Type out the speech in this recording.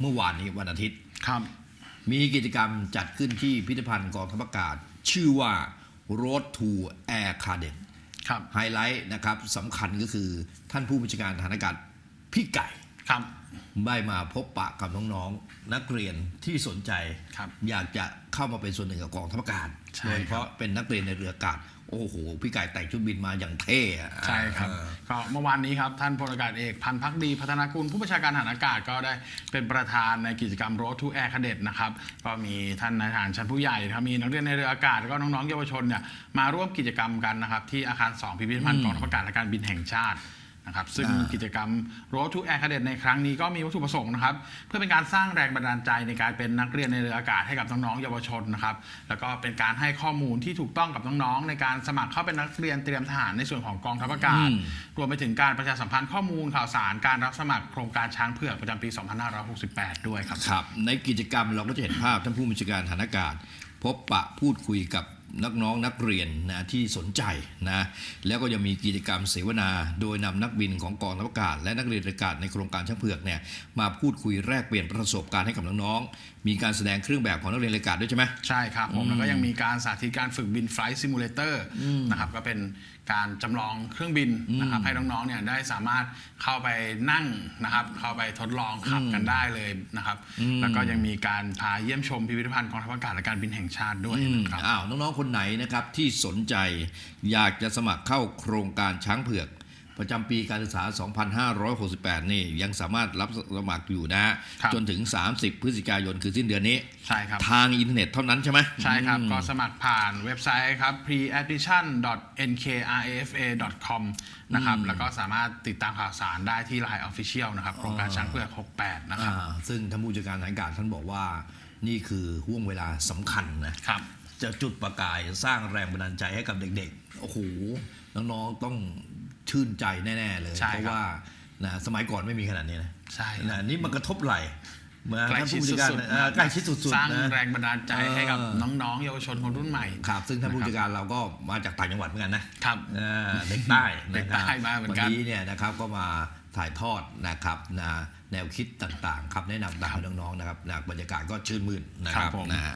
เมื่อวานนี้วันอาทิตย์ครับ มีกิจกรรมจัดขึ้นที่พิพิธภัณฑ์กองทัพอากาศ ชื่อว่า Road to Air Cadet ครับไฮไลท์นะครับสำคัญก็คือท่านผู้บัญชาการฐานอากาศพี่ไก่ ครับได้มาพบปะกับน้องๆนักเรียนที่สนใจ ครับ อยากจะเข้ามาเป็นส่วนหนึ่งกับกองทัพอากาศใช่โดยเฉพาะเป็นนักเรียนในเรืออากาศ โอ้โห พี่ไก่แต่งชุดบินมาอย่างเท่อะใช่ครับเออก็เมื่อวานนี้ครับ ท่านพลอากาศเอกพันธ์พักดีพัฒนากุลผู้บัญชาการทหารอากาศก็ได้เป็นประธานในกิจกรรม Road to Air Cadet นะครับ ก็มีท่านนายทหารชั้นผู้ใหญ่นะครับมีนักเรียนในเรืออากาศแล้วก็น้องๆเยาวชนเนี่ยมาร่วมกิจกรรมกันนะครับที่อาคาร 2 พิพิธภัณฑ์กองทัพอากาศและการบินแห่งชาติ นะครับซึ่งอ่ากิจกรรม Road to Air Cadet ในครั้งนี้ก็มีวัตถุประสงค์นะครับ เพื่อเป็นการสร้างแรงบันดาลใจในการเป็นนักเรียนในเรืออากาศให้กับน้องๆเยาวชนนะครับแล้วก็เป็นการให้ข้อมูลที่ถูกต้องกับน้องๆในการสมัครเข้าเป็นนักเรียนเตรียมทหารในส่วนของกองทัพอากาศอืมรวมไปถึงการประชาสัมพันธ์ข้อมูลข่าวสารการรับสมัครโครงการช้างเผือกประจำปี 2568 ด้วยครับครับในกิจกรรมเราก็จะเห็นภาพท่านผู้บัญชาการฐานอากาศ พบปะพูดคุยกับ นักน้องนักเรียนนะที่สนใจนะแล้วก็ยังมีกิจกรรมเสวนา โดยนำนักบินของกองทัพอากาศ และนักเรียนอากาศในโครงการช่างเผือกเนี่ยมาพูดคุยแลกเปลี่ยนประสบการณ์ให้กับน้องๆมีการแสดงเครื่องแบบของนักเรียนอากาศด้วยใช่ไหมใช่ครับผมแล้วก็ยังมีการสาธิตการฝึกบินไฟล์ซิมูเลเตอร์นะครับก็เป็นการจำลองเครื่องบินนะครับให้น้องๆเนี่ยได้สามารถเข้าไปนั่งนะครับเข้าไปทดลองขับกันได้เลยนะครับแล้วก็ยังมีการพาเยี่ยมชมพิพิธภัณฑ์กองทัพอากาศและการบินแห่งชาติด้วยนะครับอ้าวน้องๆคนไหนนะครับที่สนใจอยากจะสมัครเข้าโครงการช้างเผือก ประจำปีการศึกษา 2568 นี่ยังสามารถรับสมัครอยู่นะฮะครับจนถึง 30 พฤศจิกายนคือสิ้นเดือนนี้ ใช่ครับ ทางอินเทอร์เน็ตเท่านั้นใช่ไหมใช่ครับ ก็สมัครผ่านเว็บไซต์ครับ preadmission.nkrafa.com นะครับแล้วก็สามารถติดตามข่าวสารได้ที่ Line Official นะครับโครงการช้างเผือก 68 นะครับอ่าซึ่งท่านผู้จัดการฐานอากาศท่านบอกว่านี่คือห่วงเวลาสำคัญนะครับ จะจุดประกายสร้างแรงบันดาลใจให้กับเด็กๆ โอ้โห น้องๆ ต้องชื่นใจแน่ ๆ เลย ใช่ครับเพราะว่านะสมัยก่อนไม่มีขนาดนี้นะใช่ครับ นะนี่มันกระทบไหลเหมื่อนใกล้ท่านชิดผู้จัดการสุดๆเอ่อใกล้ชิดสุดๆสร้างนะ แรงบันดาลใจให้กับเออ น้องๆ เยาวชนคนรุ่นใหม่ ครับ ซึ่งท่านผู้จัดการเราก็มาจากต่างจังหวัดเหมือนกันนะครับ อ่าเด็กใต้เด็กใต้นะครับมาเหมือนกัน วันนี้เนี่ยนะครับก็มาถ่ายทอดนะครับนะแนวคิดต่างๆครับแนะนำตามให้น้องๆนะครับนะบรรยากาศก็ชื่นมื่นนะคครัรับบผม นะฮะ